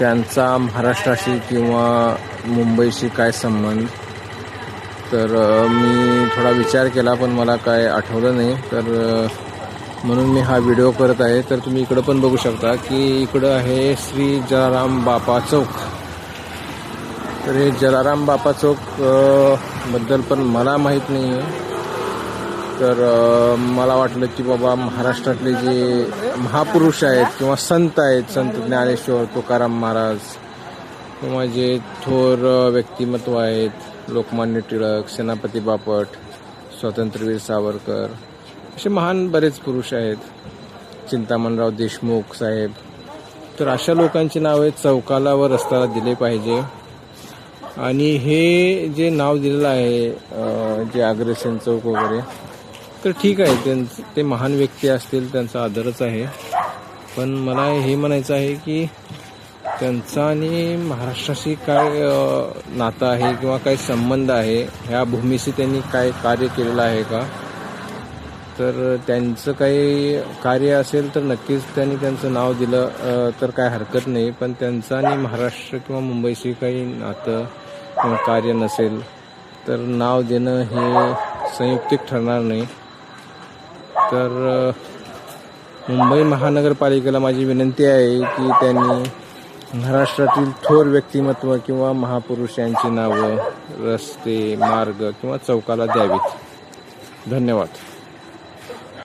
त्यांचा महाराष्ट्राशी किंवा मुंबईशी काय संबंध? तर मी थोडा विचार केला पण मला काय आठवलं नाही. तर म्हणून मी हा व्हिडिओ करत आहे. तर तुम्ही इकडं पण बघू शकता की इकडं आहे श्री जलाराम बापा चौक. तर हे जलाराम बापा चौकबद्दल पण मला माहीत नाही आहे तर मला वाटलं की बाबा महाराष्ट्रातले जे महापुरुष आहेत किंवा संत आहेत संत ज्ञानेश्वर तुकाराम महाराज किंवा जे थोर व्यक्तिमत्व आहेत लोकमान्य टिळक सेनापती बापट स्वातंत्र्यवीर सावरकर असे महान बरेच पुरुष आहेत. चिंतामणराव देशमुख साहेब. तर अशा लोकांची नावे चौकाला व रस्त्याला दिले पाहिजे. आणि हे जे नाव दिलेलं आहे जे अग्रेसन चौक वगैरे तर ठीक आहे त्यांचं ते महान व्यक्ती असतील त्यांचा आदरच आहे. पण मला हे म्हणायचं आहे की त्यांचा आणि महाराष्ट्राशी काय नातं आहे किंवा काय संबंध आहे ह्या भूमीशी त्यांनी काय कार्य केलेलं आहे का? तर त्यांचं काही कार्य असेल तर नक्कीच त्यांनी त्यांचं नाव दिलं तर काय हरकत नाही. पण त्यांचं आणि महाराष्ट्र किंवा मुंबईशी काही नातं किंवा कार्य नसेल तर नाव देणं हे संयुक्तिक ठरणार नाही. तर मुंबई महानगरपालिकेला माझी विनंती आहे की त्यांनी महाराष्ट्रातील थोर व्यक्तिमत्व किंवा महापुरुष यांची नावं रस्ते मार्ग किंवा चौकाला द्यावीत. धन्यवाद.